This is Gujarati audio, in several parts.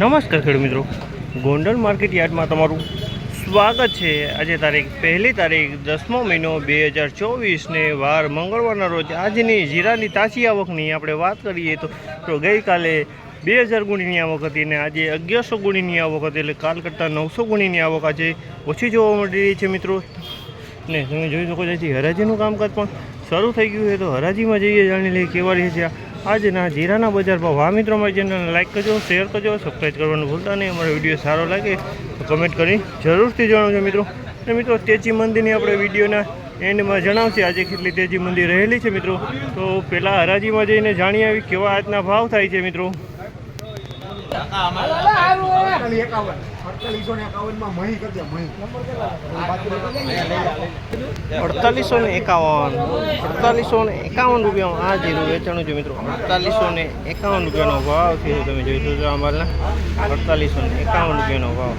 નમસ્કાર ખેડૂત મિત્રો. ગોંડલ માર્કેટ યાર્ડમાં તમારું સ્વાગત છે. આજે તારીખ પહેલી તારીખ દસમો મહિનો બે હજાર ચોવીસને વાર મંગળવારના રોજ આજની જીરાની તાજી આવકની આપણે વાત કરીએ તો ગઈકાલે બે હજાર ગુણીની આવક હતી અને આજે અગિયારસો ગુણીની આવક હતી એટલે કાલ કરતાં નવસો ગુણીની આવક આજે ઓછી જોવા મળી રહી છે મિત્રો. ને તમે જોઈ શકો છો, હરાજીનું કામકાજ પણ શરૂ થઈ ગયું છે. તો હરાજીમાં જઈએ, જાણી લઈએ કેવા રહે છે આજના જીરાના બજાર ભાવ આ મિત્રો મારી ચેનલને લાઇક કરજો શેર કરજો સબસ્ક્રાઈબ કરવાનું ભૂલતા નહીં અમારો વીડિયો સારો લાગે તો કમેન્ટ કરી જરૂરથી જણાવજો મિત્રો અને મિત્રો તેજી મંદિરની આપણે વિડીયોના એન્ડમાં જણાવશે આજે કેટલી તેજી મંદિર રહેલી છે મિત્રો તો પહેલાં હરાજીમાં જઈને જાણી આવી કેવા આજના ભાવ થાય છે મિત્રો અડતાલીસ એકાવન અડતાલીસો ને એકાવન. અડતાલીસો ને એકાવન રૂપિયામાં આ જીરું વેચાણું છે મિત્રો. અડતાલીસો ને એકાવન રૂપિયાનો ભાવ થયો તમે જોઈ શકો માલના અડતાલીસો ને એકાવન રૂપિયાનો ભાવ.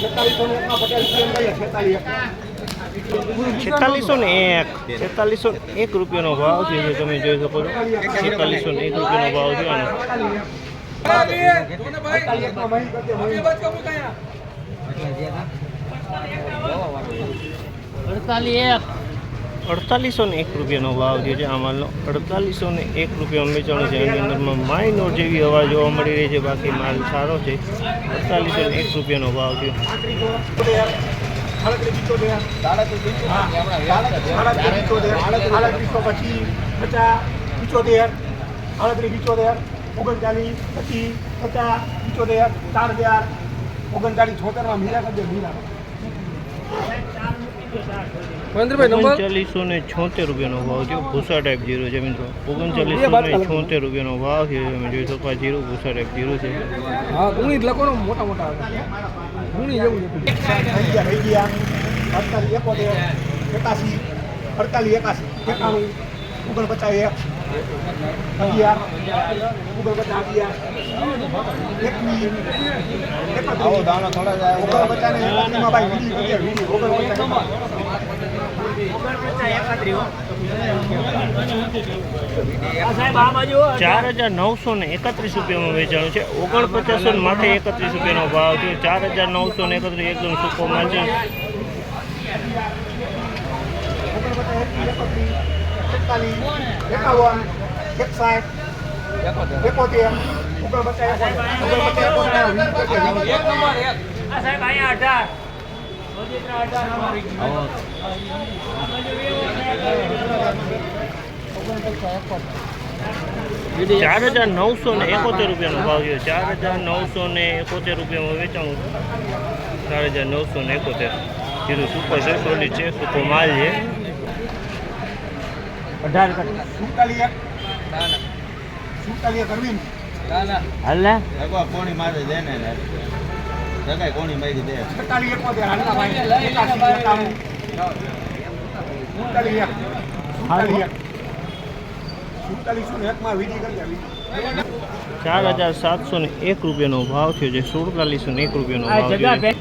છેતાલીસો ને એક છેતાલીસો ને એક રૂપિયાનો ભાવ છે જે તમે જોઈ શકો છો. છેતાલીસો ને એક રૂપિયાનો ભાવ છે આનો. અડતાલીસો ને એક રૂપિયાનો ભાવ જે છે આ માલનો. અડતાલીસો ને એક રૂપિયા વેચાણો છે. એની અંદરમાં માઇનોર જેવી હવા જોવા મળી રહી છે. બાકી માલ સારો છે. અડતાલીસો ને એક રૂપિયાનો ભાવ છે. આડત્રીસો પચીસ પિચોતેર આડત્રીસ પિચોતેર ઓગણચાલીસ પછી પચાસ પિચોતેર ચાર હજાર. ઓગણચાલીસ છોતેરમાં મીરા કરજે મીરા ઓગણચાલીસો ને છોતેર રૂપિયાનો ભાવ છે ભૂસા ટાઈપ જીરો છે મિત્રો. ઓગણચાલીસો ને છોતેર રૂપિયાનો ભાવ છે તમે જોઈ શકો આ ભૂસા ટાઈપ જીરું છે. હા ગુણી લખો મોટા મોટા જેવું અડતાલીસ એકોતેર એકાસી અડતાલીસ એકાસી એકાણું ઓગણપચાસ એક અગિયાર ઓગણપચાસ અગિયાર એકવીસ ને ઓગણપચાસ ચાર હજાર નવસો ને એકત્રીસ રૂપિયામાં વેચાણું છે ઓગણપચાસો ને માથે એકત્રીસ રૂપિયાનો ભાવ છે ચાર હજાર નવસો ને એકત્રીસ એકદમ સૂકો માલ છે એકોતેર ઓગણપચાસ ઓગણપચાસ ચાર હજાર નવસો ને એકોતેર રૂપિયાનો ભાવ છે ચાર હજાર નવસો ને એકોતેર રૂપિયામાં વેચાણું ચાર હજાર નવસો ને એકોતેર. જીરું સૂકો છે સોલી છે સૂકો માલ છે. અઢાર કોણી મારે દે ને કોણી મારી દે ચાર હજાર સાતસો ને એક રૂપિયાનો ભાવ થયો છે સુડતાલીસો ને એક રૂપિયાનો ભાવ થયો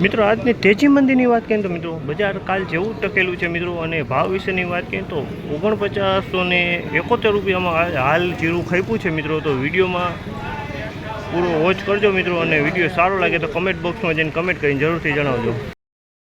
મિત્રો આજની તેજી મંદીની વાત કરીએ તો મિત્રો બજાર કાલ જેવું ટકેલું છે મિત્રો અને ભાવ વિશેની વાત કરીએ તો ઓગણપચાસો ને એકોતેર રૂપિયામાં હાલ- હાલ જીરું ખાઈપું છે મિત્રો તો વિડીયોમાં પૂરો વોચ કરજો મિત્રો અને વીડિયો સારો લાગે તો કમેન્ટ બોક્સમાં જઈને કમેન્ટ કરીને જરૂરથી જણાવજો.